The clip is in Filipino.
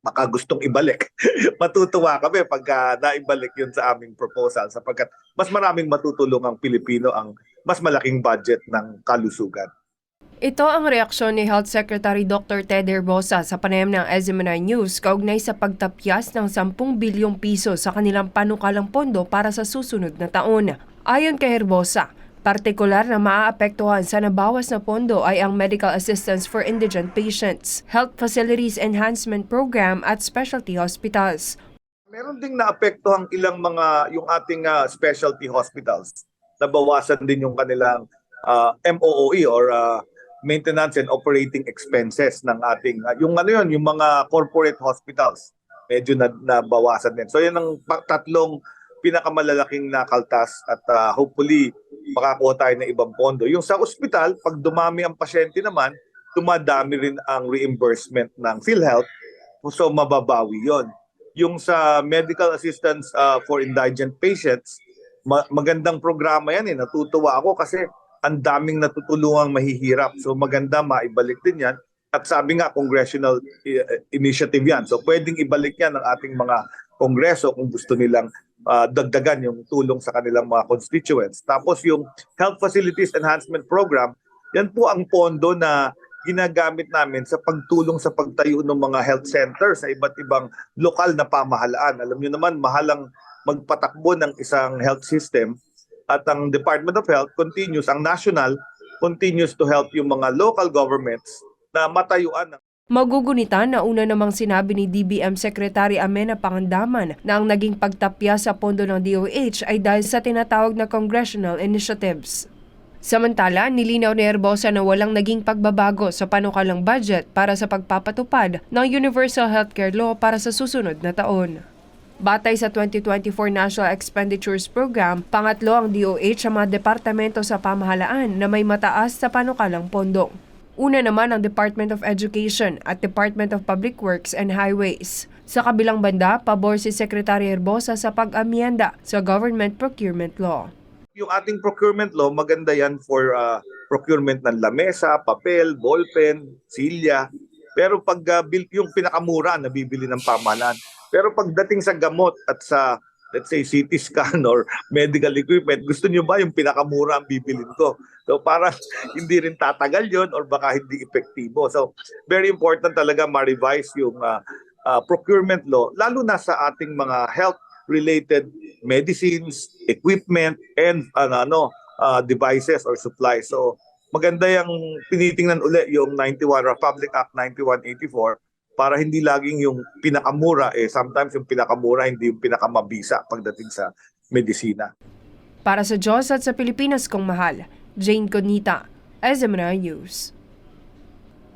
baka gustong ibalik. Matutuwa kami pagka naibalik yun sa aming proposal sapagkat mas maraming matutulong ang Pilipino ang mas malaking budget ng kalusugan. Ito ang reaksyon ni Health Secretary Dr. Ted Herbosa sa panayam ng SMNI News kaugnay sa pagtapyas ng 10 bilyong piso sa kanilang panukalang pondo para sa susunod na taon. Ayon kay Herbosa, partikular na maaapektuhan sa nabawas na pondo ay ang Medical Assistance for Indigent Patients, Health Facilities Enhancement Program at Specialty Hospitals. Meron ding naapektuhan ilang mga yung ating ah, specialty hospitals. Nabawasan din yung kanilang ah, MOOE or ah, maintenance and operating expenses ng ating ah, yung ano yun, yung mga corporate hospitals. Medyo na, nabawasan din. So yan ang tatlong pinakamalalaking nakaltas at ah, hopefully makakuha tayo ng ibang pondo. Yung sa ospital, pag dumami ang pasyente naman, dumadami rin ang reimbursement ng PhilHealth. So mababawi yon yung sa medical assistance uh, for indigent patients, ma- magandang programa yan eh. Natutuwa ako kasi ang daming natutulungang mahihirap. So maganda maibalik din yan. At sabi nga, congressional i- initiative yan. So pwedeng ibalik yan ng ating mga kongreso kung gusto nilang uh, dagdagan yung tulong sa kanilang mga constituents. Tapos yung Health Facilities Enhancement Program, yan po ang pondo na ginagamit namin sa pagtulong sa pagtayo ng mga health centers sa iba't ibang lokal na pamahalaan. Alam niyo naman, mahalang magpatakbo ng isang health system at ang Department of Health continues, ang national continues to help yung mga local governments na matayuan ng Magugunita na una namang sinabi ni DBM Secretary Amena Pangandaman na ang naging pagtapya sa pondo ng DOH ay dahil sa tinatawag na congressional initiatives. Samantala, nilinaw ni Herbosa na walang naging pagbabago sa panukalang budget para sa pagpapatupad ng Universal Healthcare Law para sa susunod na taon. Batay sa 2024 National Expenditures Program, pangatlo ang DOH sa mga departamento sa pamahalaan na may mataas sa panukalang pondo. Una naman ang Department of Education at Department of Public Works and Highways. Sa kabilang banda, pabor si Secretary Herbosa sa pag-amyenda sa Government Procurement Law. yung ating procurement law, maganda yan for uh, procurement ng lamesa, papel, ballpen, silya. Pero pag uh, yung pinakamura na bibili ng pamahalaan. Pero pagdating sa gamot at sa let's say CT scan or medical equipment, gusto niyo ba yung pinakamura ang bibilin ko? So para hindi rin tatagal yon or baka hindi epektibo. So very important talaga ma-revise yung uh, uh, procurement law lalo na sa ating mga health related medicines, equipment, and ano, ano uh, devices or supplies. So maganda yung tinitingnan uli yung 91 Republic Act 9184 para hindi laging yung pinakamura eh sometimes yung pinakamura hindi yung pinakamabisa pagdating sa medisina. Para sa Diyos at sa Pilipinas kong mahal, Jane Conita, SMNI News.